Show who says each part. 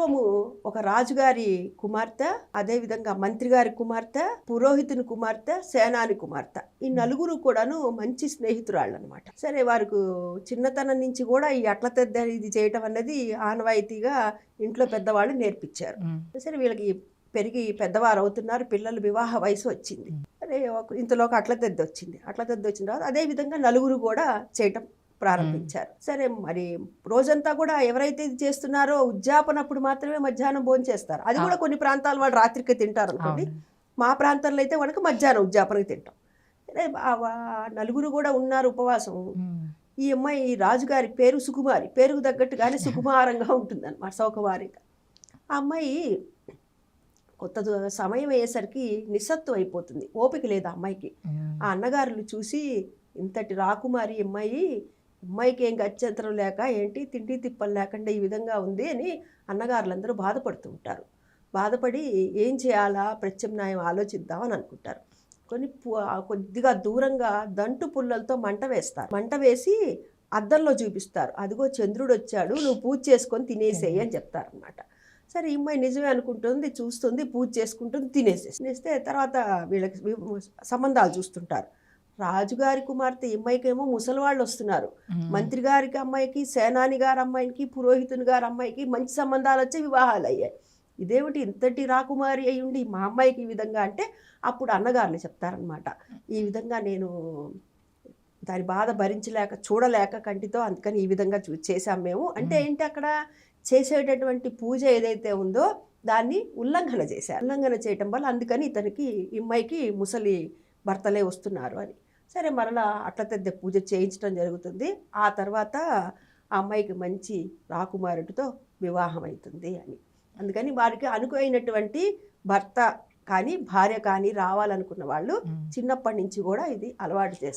Speaker 1: పూర్వము ఒక రాజుగారి కుమార్తె అదే విధంగా మంత్రి గారి కుమార్తె పురోహితుని కుమార్తె సేనాని కుమార్తె. ఈ నలుగురు కూడాను మంచి స్నేహితురాళ్ళు అనమాట సరే వారికి చిన్నతనం నుంచి కూడా ఈ అట్ల తెద్ద ఇది చేయటం అన్నది ఆనవాయితీగా ఇంట్లో పెద్దవాళ్ళు నేర్పించారు. సరే వీళ్ళకి పెరిగి పెద్దవారు అవుతున్నారు పిల్లలు వివాహ వయసు వచ్చింది. ఒక- ఇంతలోకి అట్ల తెద్ద వచ్చింది. అట్ల తెద్ద వచ్చిన తర్వాత అదే విధంగా నలుగురు కూడా చేయటం ప్రారంభించారు. సరే మరి రోజంతా కూడా ఎవరైతే ఇది చేస్తున్నారో ఉద్యాపనప్పుడు మాత్రమే మధ్యాహ్నం భోజనం చేస్తారు. అది కూడా కొన్ని ప్రాంతాల వాళ్ళు రాత్రికి తింటారు అనుకోండి. మా ప్రాంతంలో అయితే మనకు మధ్యాహ్నం ఉద్యాపనకి తింటాం. నలుగురు కూడా ఉన్నారు ఉపవాసం. ఈ అమ్మాయి రాజుగారి పేరు సుకుమారి. పేరుకు తగ్గట్టుగానే సుకుమారంగా ఉంటుంది అనమాట సౌకమారిగా ఆ అమ్మాయి కొత్త సమయం అయ్యేసరికి నిస్సత్వం అయిపోతుంది. ఓపిక లేదు ఆ అమ్మాయికి. ఆ అన్నగారులు చూసి ఇంతటి రాకుమారి అమ్మాయి అమ్మాయికి ఏం గత్యంతరం లేక ఏంటి? తిండి తిప్పలు లేకుండా ఈ విధంగా ఉంది అని అన్నగారులందరూ బాధపడుతూ ఉంటారు. బాధపడి ఏం చేయాలా? ప్రత్యామ్నాయం ఆలోచిద్దామని అనుకుంటారు. కొన్ని కొద్దిగా దూరంగా దంటు పుల్లలతో మంట వేస్తారు. మంట వేసి అద్దంలో చూపిస్తారు. అదిగో చంద్రుడు వచ్చాడు నువ్వు పూజ చేసుకొని తినేసేయి అని చెప్తారనమాట సరే ఈ అమ్మాయి నిజమే అనుకుంటుంది చూస్తుంది పూజ చేసుకుంటుంది తినేసేసి. తినేస్తే తర్వాత వీళ్ళకి సంబంధాలు చూస్తుంటారు. రాజుగారి కుమార్తె ఈ అమ్మాయికేమో ముసలివాళ్ళు వస్తున్నారు. మంత్రి గారికి అమ్మాయికి సేనాని గారి అమ్మాయికి పురోహితుని గారి అమ్మాయికి మంచి సంబంధాలు వచ్చి వివాహాలు అయ్యాయి ఇదేమిటి ఇంతటి రాకుమారి అయి ఉండి మా అమ్మాయికి ఈ విధంగా అంటే అప్పుడు అన్నగారులు చెప్తారనమాట ఈ విధంగా నేను దాని బాధ భరించలేక చూడలేక కంటితో అందుకని ఈ విధంగా చూ చేశాం మేము. అంటే ఏంటి అక్కడ చేసేటటువంటి పూజ ఏదైతే ఉందో దాన్ని ఉల్లంఘన చేశారు. ఉల్లంఘన చేయటం వల్ల అందుకని ఇతనికి ఈ అమ్మాయికి ముసలి భర్తలే వస్తున్నారు అని. సరే మరలా అట్ల తెద్ద పూజ చేయించడం జరుగుతుంది. ఆ తర్వాత ఆ అమ్మాయికి మంచి రాకుమారుడితో వివాహం అవుతుంది అని. అందుకని వారికి అనుకైనటువంటి భర్త కానీ భార్య కానీ రావాలనుకున్న వాళ్ళు. చిన్నప్పటి నుంచి కూడా ఇది అలవాటు చేస్తారు.